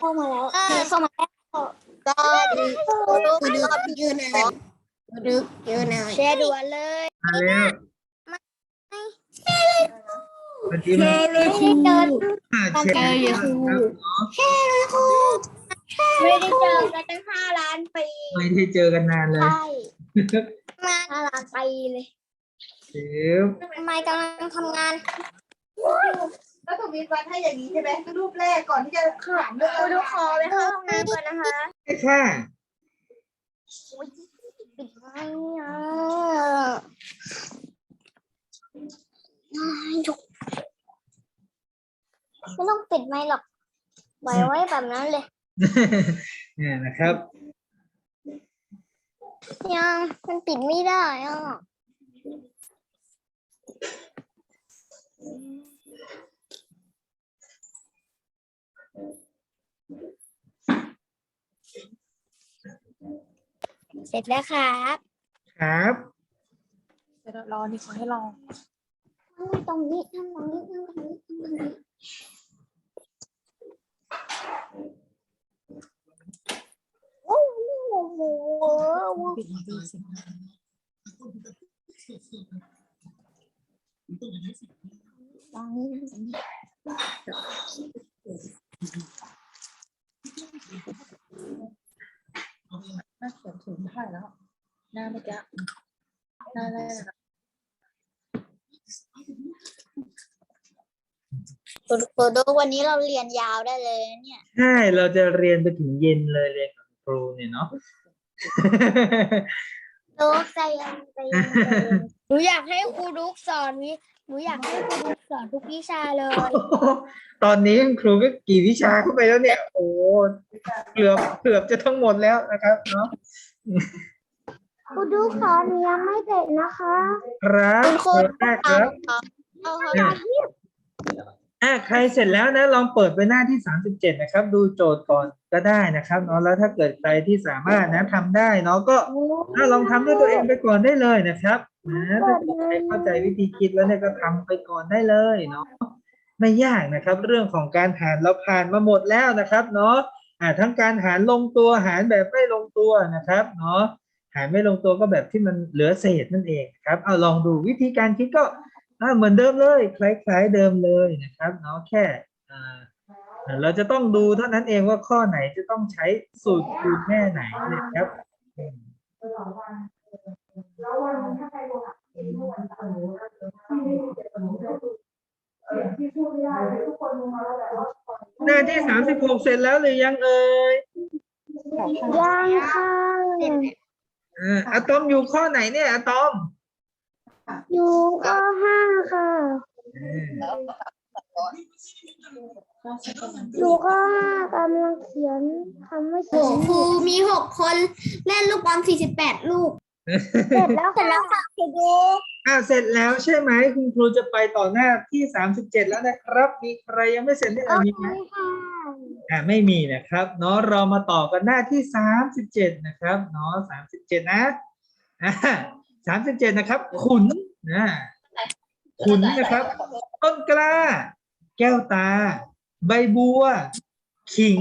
เข้ามาแล้วเข้ามาแล้วก็ดีกูดูกูดูยืนอะไรกูดูยืนอะไรแชร์ด่วนเลยมาแล้วสวัสดีแชมาร์เลยครูอ่าแชร์ครูครับไม่ได้เจอกันตั้งห้าล้านปีไม่ได้เจอกันนานเลยใช่มาห้าล้านปีเลยเดี๋ยวทำไมกำลังทำงาน แล้วถูกวิทย์วัดให้อย่างนี้ใช่ไหมคือรูปแรกก่อนที่จะขานเรื่องครูดูคอไปเข้าห้องน้ำก่อนนะคะใช่ค่ะปิดไว้อะไม่ต้องปิดไมค์หรอกปล่อยไว้แบบนั้นเลยเนี่ยนะครับ ยังมันปิดไม่ได้อะ เสร็จแล้วครับครับ เดี๋ยวรอนี่ขอให้ลองทำตรงนี้ทำตรงนี้ทำตรงนี้ทำตรงนี้โอ้โหปิดดีสิตรงนี้ทำตรงนี้น่าเขียนถึงเท่าไหร่แล้ว หน้าเมื่อกี้หน้าแรกอะคุณครูดูวันนี้เราเรียนยาวได้เลยนะเนี่ย ใช่ เราจะเรียนไปถึงเย็นเลยเรียนกับครูเนี่ยเนาะดูใจเย็นใจเย็นใจเย็นหนูอยากให้ครูดุกสอนวิหนูอยากให้ครูดุกสอนทุกวิชาเลย ตอนนี้คุณครูก็กี่วิชาเข้าไปแล้วเนี่ย โอ้เกือบเกือบจะทั้งหมดแล้วนะครับเนาะ ครูดุกสอนยังไม่เสร็จนะคะครับคุณครูแรกครับเอาเขาอะอะใครเสร็จแล้วนะลองเปิดไปหน้าที่สามสิบเจ็ดนะครับ ดูโจทย์ก่อนก็ได้นะครับเนาะแล้วถ้าเกิดใครที่สามารถนะทำได้เนาะก็ถ้าลองทำด้วยตัวเองไปก่อนได้เลยนะครับนะถ้าเกิดใครเข้าใจวิธีคิดแล้วเนี่ยก็ทำไปก่อนได้เลยเนาะไม่ยากนะครับ เรื่องของการหารเราผ่านมาหมดแล้วนะครับ เนาะอ่าทั้งการหารลงตัวหารแบบไม่ลงตัวนะครับ เนาะ หารไม่ลงตัวก็แบบที่มันเหลือเศษนั่นเองครับเอาลองดูวิธีการคิดก็อ่าเหมือนเดิมเลยคล้ายๆเดิมเลยนะครับเนาะแค่อ่าอ่าเราจะต้องดูเท่านั้นเองว่าข้อไหนจะต้องใช้สูตรคูณแม่ไหนนะครับอืมหน้าที่สามสิบหกเสร็จแล้วหรือยังเอ่ยยังค่ะ อ่าอะตอมอยู่ข้อไหนเนี่ยอะตอมอยู่ก็ห้าค่ะอืมก็ใช้กำลังอยู่ก็ห้ากำลังเขียนทำไม่เสโอ้ร็จครูมีหกคนเล่นลูกบอลสี่สิบแปดลูก เสร็จแล้วเสร็จแล้วค่ะครูดุกอ่าเสร็จแล้วใช่ไหมคุณครูจะไปต่อหน้าที่สามสิบเจ็ดแล้วนะครับ มีใครยังไม่เสร็จเนี่ยโอมีเคไหมค่ะ อ่าไม่มีนะครับเนาะเรามาต่อกันหน้าที่สามสิบเจ็ดนะครับเนาะสามสิบเจ็ดนะอ่าสามสิบเจ็ดนะครับ ขุนนะขุนนะครับ ต้นกล้า แก้วตา ใบบัว ขิง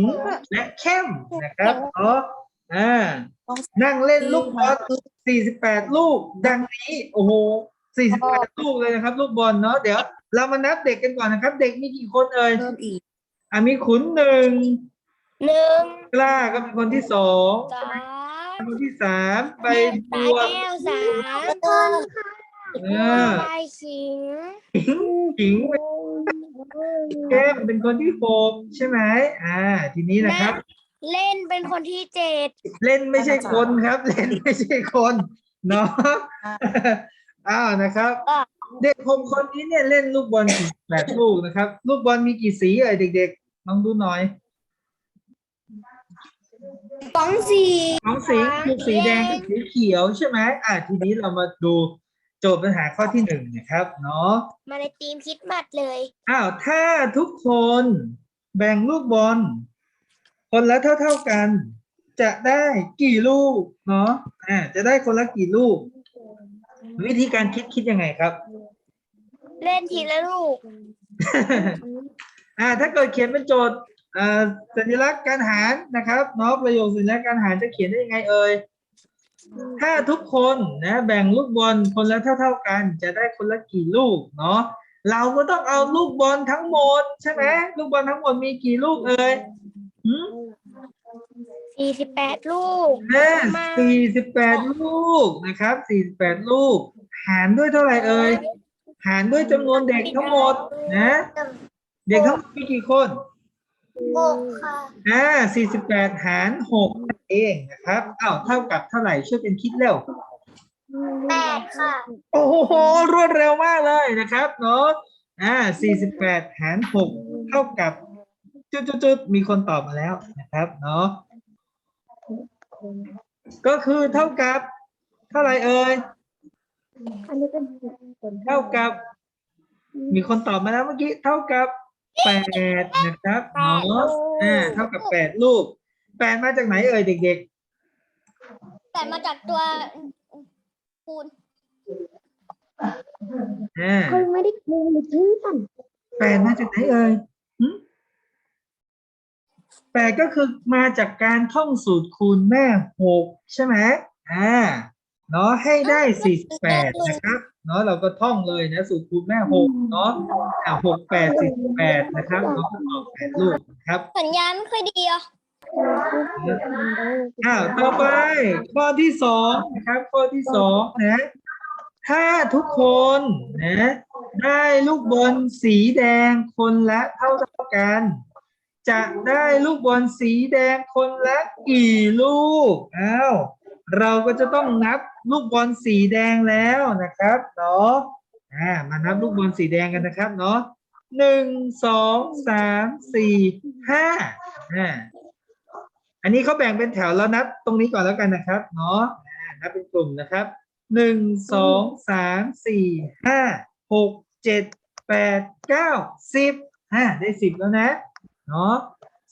และแค้มนะครับเนาะอ่านั่งเล่นลูกบอลสี่สิบแปดลูก ดังนี้ โอ้โหสี่สิบแปดลูกเลยนะครับ ลูกบอลเนาะเดี๋ยว เรามานับเด็กกันก่อนนะครับ เด็กมีกี่คนเอ่ยเพิ่มอีก อะมีขุนหนึ่งหนึ่งกล้าก็เป็นคนที่สองสามคนที่สามใบตาบัวแก้วสามเออใบขิงขิงแก้มเป็นคนที่หกใช่ไหมอ่า ทีนี้นะครับ เล่นเป็นคนที่เจ็ดเล่นไม่ใช่คนครับ เล่นไม่ใช่คนเนาะอ้าวนะครับ เด็กหกคนนี้เนี่ยเล่นลูกบอลสี่แปดลูกนะครับ ลูกบอลมีกี่สีเอ่ยเด็กๆลองดูหน่อยสองสีสองสีคือสีแดงกับสีเขียวใช่ไหมอ่าทีนี้เรามาดูโจทย์ปัญหาข้อที่หนึ่งนะครับ เนาะมาในทีมคิดบัตรเลยอ้าวถ้าทุกคนแบ่งลูกบอลคนละเท่า ๆกัน จะได้กี่ลูกเนาะอ่าจะได้คนละกี่ลูก วิธีการคิดคิดยังไงครับ เล่นทีละลูก อ่าถ้าเกิดเขียนเป็นโจทย์อ่าสัญลักษณ์การหารนะครับเนาะประโยคสัญลักษณ์การหารจะเขียนได้ยังไงเอ่ยถ้าทุกคนนะแบ่งลูกบอลคนละเท่า ๆกัน จะได้คนละกี่ลูกเนาะเราก็ต้องเอาลูกบอลทั้งหมดใช่ไหมลูกบอลทั้งหมดมีกี่ลูกเอ่ยหืม สี่สิบแปดลูกแม่สี่สิบแปดลูกนะครับสี่สิบแปดลูก หารด้วยเท่าไหร่เอ่ย หารด้วยจำนวนเด็กทั้งหมดนะ เด็กทั้งหมดมีกี่คนหกค่ะอ่าสี่สิบแปดหารหกนั่นเองนะครับอ้าวเท่ากับเท่าไหร่ช่วยเป็นคิดเร็วแปดค่ะ โอ้โหรวดเร็วมากเลยนะครับเนาะอ่าสี่สิบแปดหารหกเท่ากับ จุดๆๆมีคนตอบมาแล้วนะครับเนาะก็คือเท่ากับ เท่าไหร่เอ่ย อันนี้เป็นเท่ากับ มีคนตอบมาแล้วเมื่อกี้เท่ากับแปดนะครับเนาะอ่าเท่ากับแปดลูกแปดมาจากไหนเอ่ยเด็ก แต่มาจากตัวคูณๆอ่าเขาไม่ได้คูณหรือชื่อกันแปดมาจากไหนเอ่ยหึแปดก็คือมาจากการท่องสูตรคูณแม่หกใช่ไหมอ่า เนาะให้ได้สี่สิบแปดนะครับเนาะเราก็ท่องเลยนะสูตรคูณแม่หกเนาะอ่าหกแปดสี่สิบแปดนะครับเนาะก็ตอบแปดลูกนะครับสัญญาณไม่ค่อยดีอะอ้าวต่อไป ข้อที่สองนะครับ ข้อที่สองนะถ้าทุกคนนะได้ลูกบอลสีแดงคนละเท่าเท่าๆกัน จะได้ลูกบอลสีแดงคนละกี่ลูกอ้าว เราก็จะต้องนับลูกบอลสีแดงแล้วนะครับเนาะอ่ามานับลูกบอลสีแดงกันนะครับเนาะหนึ่งสองสามสี่ห้าอ่าอันนี้เขาแบ่งเป็นแถวแล้วนับตรงนี้ก่อนแล้วกันนะครับเนาะนับเป็นกลุ่มนะครับหนึ่งสองสามสี่ห้าหกเจ็ดแปดเก้าสิบห้าได้สิบแล้วนะเนาะ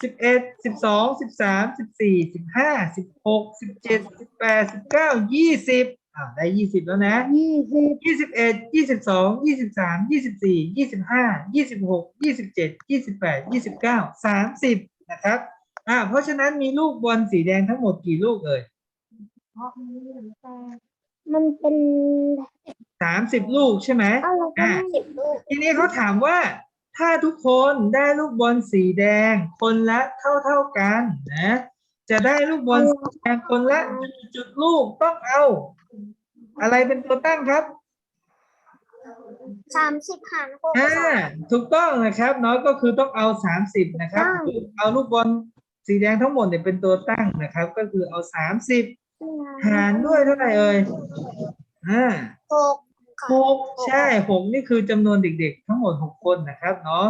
สิบเอ็ดสิบสองสิบสามสิบสี่สิบห้าสิบหกสิบเจ็ดสิบแปดสิบเก้ายี่สิบอ่าได้ยี่สิบแล้วนะยี่สิบยี่สิบเอ็ดยี่สิบสองยี่สิบสามยี่สิบสี่ยี่สิบห้ายี่สิบหกยี่สิบเจ็ดยี่สิบแปดยี่สิบเก้าสามสิบนะครับอ่าเพราะฉะนั้นมีลูกบอลสีแดงทั้งหมดกี่ลูกเอ่ยมันเป็นสามสิบลูกใช่ไหมอะไรก็ได้สิบลูกทีนี้เขาถามว่า ถ้าทุกคนได้ลูกบอลสีแดง คนละเท่าเท่าๆกันนะ จะได้ลูกบอลสีแดงคนละกี่จุดลูกต้องเอา อะไรเป็นตัวตั้งครับสามสิบหารหกอ่าถูกต้องนะครับเนาะก็คือต้องเอาสามสิบนะครับใช่เอาลูกบอลสีแดงทั้งหมดเนี่ยเป็นตัวตั้งนะครับ ก็คือเอาสามสิบหารด้วยเท่าไหร่เอ่ยอ่าหกค่ะ หกใช่หกนี่คือจำนวนเด็กๆ ทั้งหมดหกคนนะครับเนาะ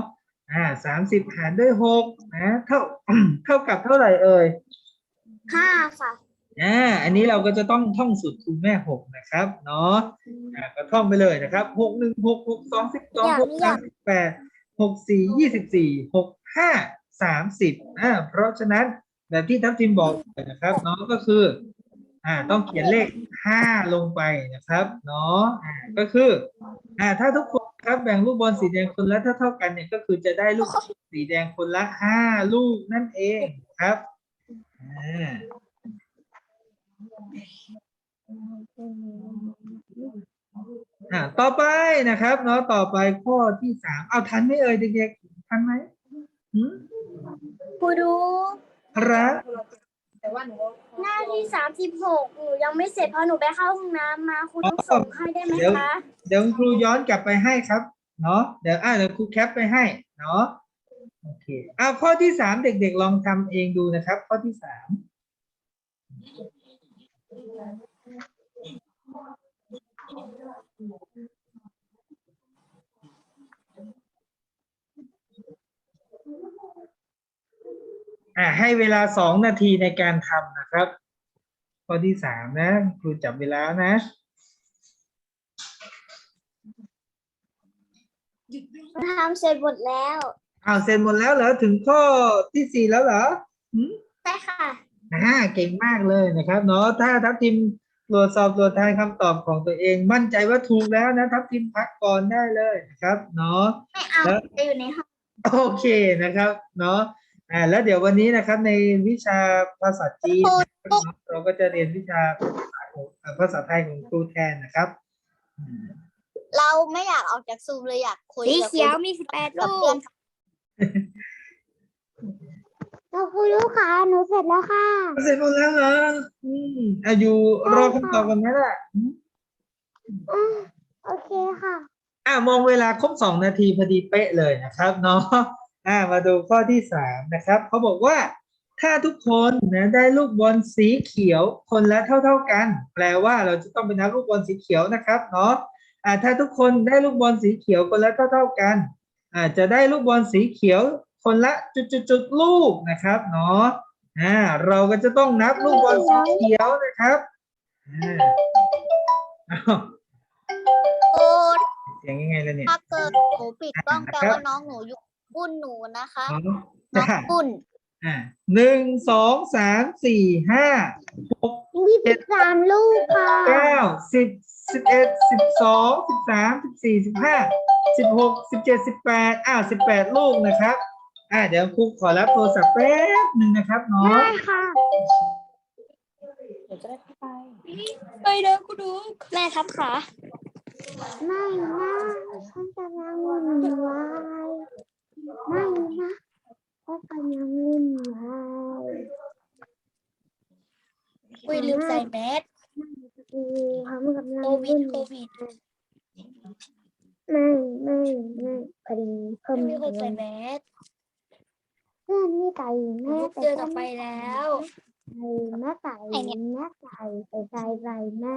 อ่าสามสิบหารด้วยหกนะเท่า เท่ากับเท่าไหร่เอ่ยห้าค่ะอ่าอันนี้เราก็จะต้องท่องสูตรคูณแม่หกนะครับเนาะอ่าก็ท่องไปเลยนะครับหกหนึ่งหกหกสองสิบสองหกสามสิบแปดหกสี่ยี่สิบสี่หกห้าสามสิบอ่าเพราะฉะนั้นแบบที่ทัพทิมบอกนะครับเนาะก็คือ อ่าต้องเขียนเลขห้าลงไปนะครับเนาะอ่าก็คืออ่าถ้าทุกคนครับแบ่งลูกบอลสีแดงคนละเท่าเท่าๆกันเนี่ยก็คือจะได้ลูกสีแดงคนละห้าลูกนั่นเองครับอ่าอ่าต่อไปนะครับเนาะต่อไปข้อที่สามเอาทันไหมเอ่ยเด็กๆทันไหมหืมครูดูครับ แต่ว่าหนูหน้าที่สามสิบหกหนูยังไม่เสร็จเพราะหนูไปเข้าห้องน้ำมาครูดูส่งให้ได้ไหมคะเดี๋ยวครูย้อนกลับไปให้ครับ เนาะเดี๋ยวอ่าเดี๋ยวครูแคปไปให้ เนาะโอเคอ่าข้อที่สามเด็ก ๆ ลองทำเองดูนะครับ ข้อที่สาม อ่าให้เวลาสองนาทีในการทำนะครับ ข้อที่สามนะ ครูจับเวลานะทำเสร็จหมดแล้วอ้าวเสร็จหมดแล้วเหรอถึงข้อที่สี่แล้วเหรอหืมใช่ค่ะอ่าเก่งมากเลยนะครับเนาะถ้าทัพทิมตรวจสอบตรวจทานคำตอบของตัวเอง มั่นใจว่าถูกแล้วนะทัพทิมพักก่อนได้เลยนะครับ เนาะไม่เอาแล้ว จะอยู่ในห้องโอเคนะครับ เนาะ อ่าแล้วเดี๋ยววันนี้นะครับในวิชาภาษาจีนนะครับเราก็จะเรียนวิชาภาษาของเอ่อภาษาไทยของครูแทนนะครับอืมเราไม่อยากออกจากซูมเลยอยากคุยสีกับเขียวคุณมีสิบแปดกับลูเพื่อกนเราคุยลูกค่ะหนูเสร็จแล้วค่ะเสร็จหมดแล้วเหรออืมอายุรอคำตอบกันไหมล่ะอืมโอเคค่ะ อ่ามองเวลาครบสองนาทีพอดีเป๊ะเลยนะครับเนาะ อ่ามาดูข้อที่สามนะครับเขาบอกว่าถ้าทุกคนนะได้ลูกบอลสีเขียวคนละเท่าเท่าๆกัน แปลว่าเราจะต้องไปนับลูกบอลสีเขียวนะครับเนาะอ่าถ้าทุกคนได้ลูกบอลสีเขียวคนละเท่าเท่าๆกันอ่าจะได้ลูกบอลสีเขียวคนละจุดๆๆลูกนะครับเนาะอ่าเราก็จะต้องนับลูกบอลสีเขียวนะครับอ่าอ้าวโอ้เสียงยังไงล่ะเนี่ยถ้าเกิดหนูปิดกล้องแปลว่าน้องหนูอยู่ ปุ้นหนูนะคะอ๋อน้อจ้างปุ้นอ่าหนึ่งสองสามสี่ห้าหกมีสิบสามลูกค่ะเก้าสิบสิบเอ็ดสิบสองสิบสามสิบสี่สิบห้าสิบหกสิบเจ็ดสิบแปดอ้าวสิบแปดลูกนะครับ อ่าเดี๋ยวครูขอรับโทรศัพท์แป๊บหนึ่งนะครับเนาะได้ค่ะเดี๋ยวจะได้เข้าไปไปเด้อคุณดูแม่ทับขาไม่นะฉันกำลังวุ่นวาย ไม่นะฉันกำลังวุ่นวายอุ้ยลืมใส่แมสคือเขากำลังโควิวุ่ดนโควิดไม่ไม่ไม่พอดีเพิ่ไม่มมีคนใส่แมสเพื่อนนี่ไก่แม่ลูกแต่เจอต่อไปแล้วใส่แม่ไก่แม่ไก่ใส่ใส่ใส่แม่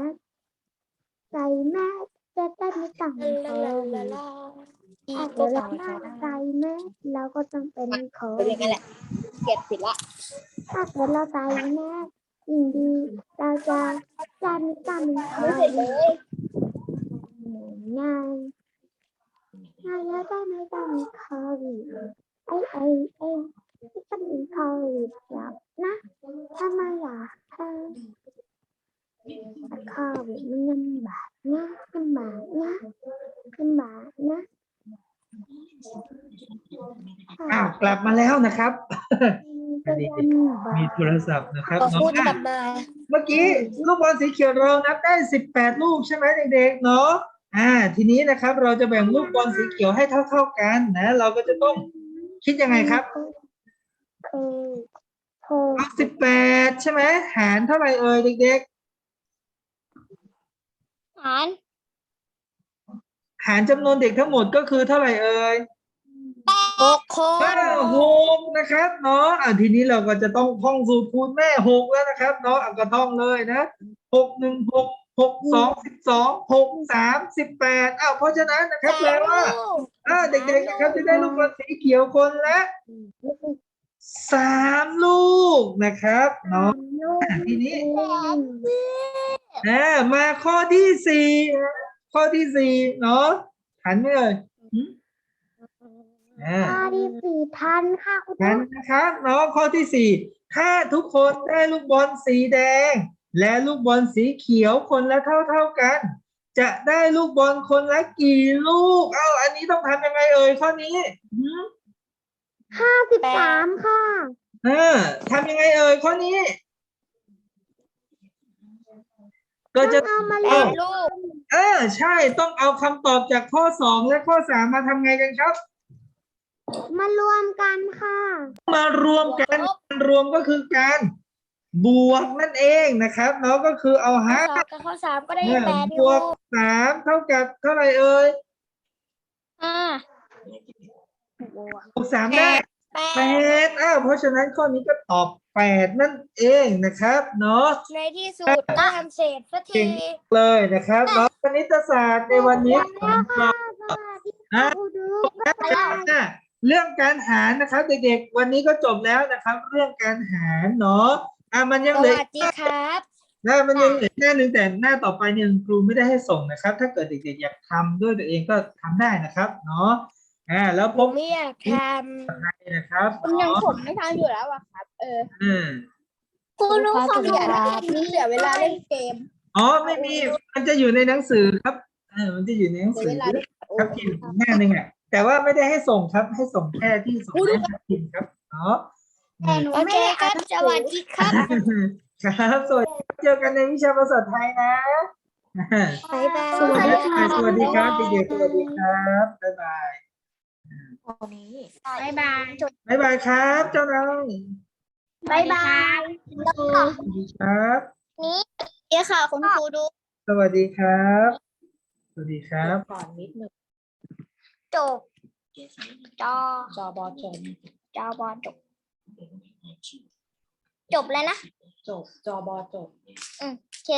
ใส่แม่ จะได้ไม่ต้องลาโคลาวิลาดลาอีถ้าเกิดเราวไม่ค่ะใส่แม่เราก็ต้องเป็นโคเป็นอย่างนั้นแหละเก็บผิดละถ้าเกิดเราใส่แม่ยิ่งดีเราจะจะไม่ต้องเป็นโคไม่เสร็จเลยง่ายง่ายแล้วก็ไม่ต้องมีโควิดไอ้ไอ้ไอ้ที่ต้องมีโควิดแล้วนะถ้าไม่อยากให้โควิดมันลำบากนะลำบากนะลำบากนะอ้าวกลับมาแล้วนะครับก็ลำบามีกโทรศัพท์นะครับขอน้องพูดอะกลับมาเมื่อกี้ลูกบอลสีเขียวเรานับได้สิบแปดลูกใช่ไหมเด็กๆเนาะอ่า ทีนี้นะครับ เราจะแบ่งลูกบอลสีเขียวให้เท่า ๆกันนะ เราก็จะต้องคิดยังไงครับเคยเคยเอาสิบแปดใช่ไหมหารเท่าไหร่เอ่ยเด็ก หารๆหารจำนวนเด็กทั้งหมดก็คือเท่าไหร่เอ่ยหกคนห้าหกนะครับเนาะอ่าทีนี้เราก็จะต้องท่องสูตรคูณแม่หกแล้วนะครับเนาะอะก็ท่องเลยนะหกหนึ่งหกหกสองสิบสองหกสามสิบแปดอ้าวเพราะฉะนั้นนะครับแปลว่าอ่าเด็กๆนะครับจะได้ลูกบอลสีเขียวคนละ สามลูกนะครับเนาะอะทีนี้อ่ามาข้อที่สี่นะข้อที่สี่เนาะหันไปเลยหึอ่าข้อที่สี่พันค่ะคุณหันนะครับเนาะข้อที่สี่ถ้าทุกคนได้ลูกบอลสีแดง และลูกบอลสีเขียวคนละเท่าเท่าๆกัน จะได้ลูกบอลคนละกี่ลูก เอ้าอันนี้ต้องทำยังไงเอ่ยข้อนี้ หึห้าสิบสามค่ะเออทำยังไงเอ่ยข้อนี้ ก็จะ เอามาแปเล่ดนลูกเออใช่ต้องเอาคำตอบจากข้อสองและข้อสามมาทำไงกันครับ มารวมกันค่ะ มารวมกันการรวมก็คือการ บวกนั่นเองนะครับเนาะก็คือเอาข้อห้าสองกับข้อสามก็ได้เนี่ยแปดบลูวกกสามเท่ากับเท่าไหร่เอ่ยอ่า บวกสามได้แปแปดดอ้าวเพราะฉะนั้นข้อนี้ก็ตอบแปดนั่นเองนะครับเนาะในที่สุดก็ทำเสร็จสักเก่ทีงเลยนะครับเนาะคณิตศาสตร์ในวันนี้แล้วค่ะสวัสดีค่ะครูดูบ๊ายบายอะเรื่องการหารนะครับเด็กๆวันนี้ก็จบแล้วนะครับ เรื่องการหารเนาะอะมันยังสเหลือวัสดีครับหน้ามันยังเหลือหน้าหนึ่งแต่หน้าต่อไปเนี่ยครูไม่ได้ให้ส่งนะครับ ถ้าเกิดเด็กๆอยากทำด้วยตัวเองก็ทำได้นะครับ เนาะ อ่าแล้วผพมบไม่อยากทนะครับยังผมไม่ทันอยู่แล้วอะครับ เอออืมคุณรู้ความอยากนี่เสียเวลาเล่นเกมอ๋อไม่มีมันจะอยู่ในหนังสือครับเออมันจะอยู่ในหนังเสียสืเวอลาเล่นครับพิมพ์หน้าหนึ่งอะแต่ว่าไม่ได้ให้ส่งครับ ให้ส่งแค่ที่ส่งให้ครับพิมพ์ครับเนาะแต่หนูโอไม่เคได้คอ่ารันบสวัสดีครับครับสวัสดีครับเจอกันในวิชาภาษาไทยนะบ๊ายบาย สวัสดีครับสวัสดีครับเด็กๆสวัสดีครับ บ๊ายบาย ตอนนี้บ๊ายบายบ๊ายบายครับ เจ้านายบ๊ายบายสวัสดีครับ นี่ค่ะคุณครูดู สวัสดีครับ สวัสดีครับก่อนนิดหนึ่งจบจอจอบอจบจอบอจบ จบเลยนะ จบจอบอจบโอเค